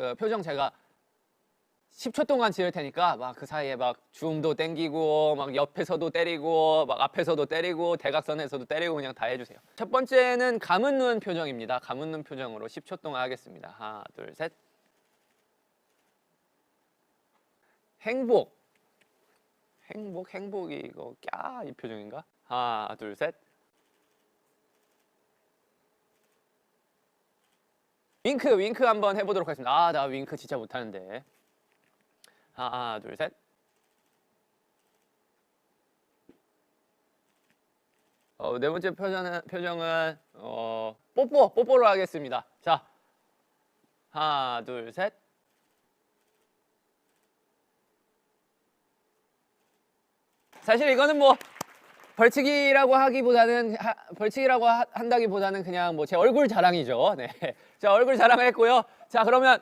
그 표정 제가 10초 동안 지을 테니까 막 그 사이에 막 줌도 땡기고 막 옆에서도 때리고 막 앞에서도 때리고 대각선에서도 때리고 그냥 다 해주세요. 첫 번째는 감은 눈 표정입니다. 감은 눈 표정으로 10초 동안 하겠습니다. 하나, 둘, 셋. 행복. 행복, 행복이 이거 꺄 이 표정인가? 하나, 둘, 셋. 윙크, 윙크 한번 해보도록 하겠습니다. 아, 나 윙크 진짜 못하는데. 하나, 둘, 셋. 어, 네 번째 표정은, 표정은 어, 뽀뽀, 뽀뽀로 하겠습니다. 자, 하나, 둘, 셋. 사실 이거는 뭐 벌칙이라고 하기보다는 하- 벌칙이라고 하- 한다기보다는 그냥 뭐 제 얼굴 자랑이죠. 네, 자 얼굴 자랑을 했고요. 자 그러면